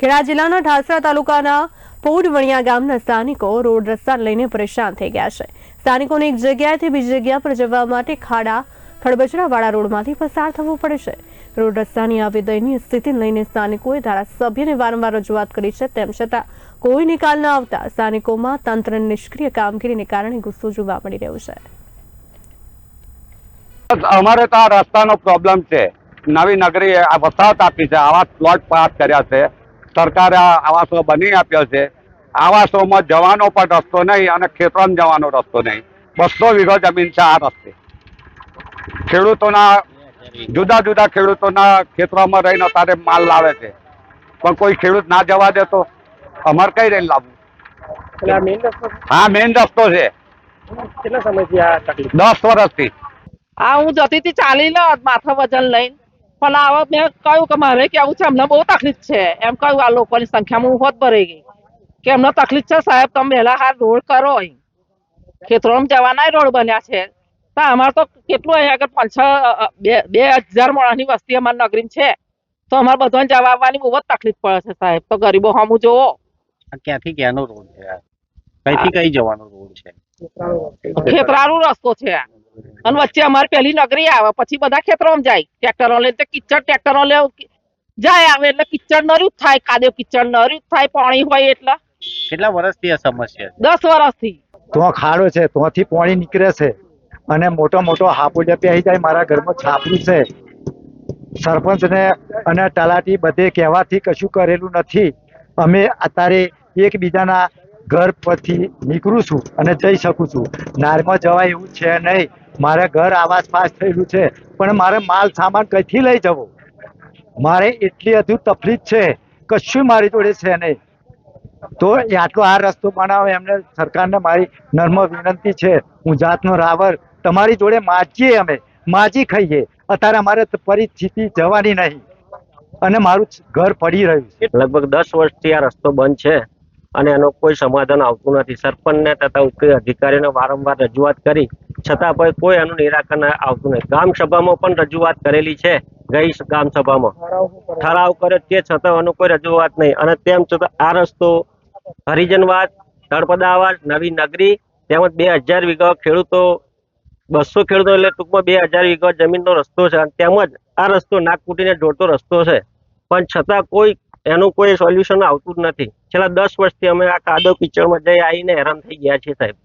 ખેડા જિલ્લાના ઢાસરા તાલુકાના પોડવણિયા ગામના સ્થાનિકો રોડ રસ્તા લઈને પરેશાન થઈ ગયા છે. સ્થાનિકોને એક જગ્યાએથી બીજી જગ્યા પર જવા માટે ખાડા ખડબચરાવાળા રોડમાંથી પસાર થવું પડે છે. રોડ રસ્તાની આવી દયનીય સ્થિતિને લઈને સ્થાનિકોએ ધારાસભ્યને વારંવાર રજૂઆત કરી છે, તેમ છતાં કોઈ નિકાલ ન આવતા સ્થાનિકોમાં તંત્રની નિષ્ક્રિય કામગીરીને કારણે ગુસ્સો જોવા મળી રહ્યો છે. અમારે તો આ રસ્તાનો પ્રોબ્લેમ છે. નવી નગરી આ વસાહત આપી છે, આવા પ્લોટ પાસ કર્યા છે. સરકારે આવાસો બની આપ્યો છે. આવાસોમાં જવાનો પણ રસ્તો નહીં અને ખેતરમાં જવાનો રસ્તો નહીં. બસો વીઘો જમીન છે આ રસ્તે. ખેડૂતોના જુદા જુદા ખેડૂતોના ખેતરોમાં રહીને તારે માલ લાવે છે. પણ કોઈ ખેડૂત ના જવા દે તો અમારે કઈ રહીને લાવવું? એટલે આ રસ્તો હા મેઇન રસ્તો છે. કેટલા સમયથી આ તકલીફ? દસ વર્ષથી. આ હું જતી હતી લો માથા વજન લઈને. પણ હવે મેં કહ્યું કે મારે કેવું છે અમને બહુ તકલીફ છે. એમ કહ્યું આ લોકોની સંખ્યામાં હોત ભરાઈ ગઈ. કે એમને તકલીફ છે સાહેબ તમે વહેલા હાર રોડ કરો ખેતરોમાં જવાના રોડ બન્યા છે. તો અમારે તો કેટલું અહીંયા આગળ પાંચ છ બે બે હજાર મોણાની વસ્તી અમારી નગરીમાં છે. તો અમારે બધાને જવા આવવાની બહુ જ તકલીફ પડે છે સાહેબ. તો ગરીબો હમું જોવો. ક્યાંથી ક્યાંનો રોડ છે કઈથી કઈ જવાનો રોડ છે? ખેતરાનો રસ્તો છે. અને વચ્ચે અમારે પેલી નગરી આવે પછી બધા ખેતરોમાં જાય. ટ્રેક્ટરો લઈને કિચડ ટ્રેક્ટરો લે જાય આવે એટલે કિચડ નર્યું જ થાય. કાદવ કિચડ નર્યું જ થાય પાણી હોય એટલે. કેટલા વર્ષથી આ સમસ્યા દસ વર્ષથી. તો ખાડો છે તોથી પાણી નીકળે છે. અને મોટો મોટો હાપુડે પહેરી જાય મારા ઘરમાં છાપરું છે. સરપંચને અને તલાટી બધે કહેવાથી કશું કરેલું નથી. અમે અત્યારે એકબીજાના ઘર પરથી નીકળું છું અને જઈ શકું છું. નારમાં જવાય એવું છે નહીં. મારે ઘર આવાસ પાસ થયેલું છે, પણ મારે માલ સામાન કઈથી લઈ જવો? મારે એટલી હજુ તકલીફ છે, કશું મારી જોડે છે નહીં. તો આટલો આ રસ્તો બનાવે, એમને સરકારને મારી નર્મ વિનંતી છે. હું જાતનો રાવર તમારી જોડે માજીએ અમે, માજી ખાઈએ. અત્યારે અમારે પરિસ્થિતિ જવાની નહીં. અને મારું ઘર પડી રહ્યું છે. લગભગ દસ વર્ષથી આ રસ્તો બંધ છે. અને એનો કોઈ સમાધાન આવતું નથી. સરપંચને તથા ઉપરી અધિકારીને વારંવાર રજૂઆત કરી, છતાં પણ કોઈ એનું નિરાકરણ આવતું નથી. ગામ સભામાં પણ રજૂઆત કરેલી છે, ગઈ ગામ સભામાં. ઠરાવ કર્યો તે છતાં એનું કોઈ રજૂઆત નહીં. અને તેમ છતાં આ રસ્તો હરિજનવાદ તળપદાવાદ નવી નગરી, તેમજ બે હજાર વીઘા ખેડૂતો, બસો ખેડૂતો એટલે ટૂંકમાં બે હજાર વીઘા જમીનનો રસ્તો છે. તેમજ આ રસ્તો નાગકુટીને કૂટીને જોડતો રસ્તો છે. પણ છતાં કોઈ એનું કોઈ સોલ્યુશન આવતું જ નથી. છેલ્લા દસ વર્ષથી અમે આ કાદવ કિચડમાં જઈ આવીને હેરાન થઈ ગયા છીએ સાહેબ.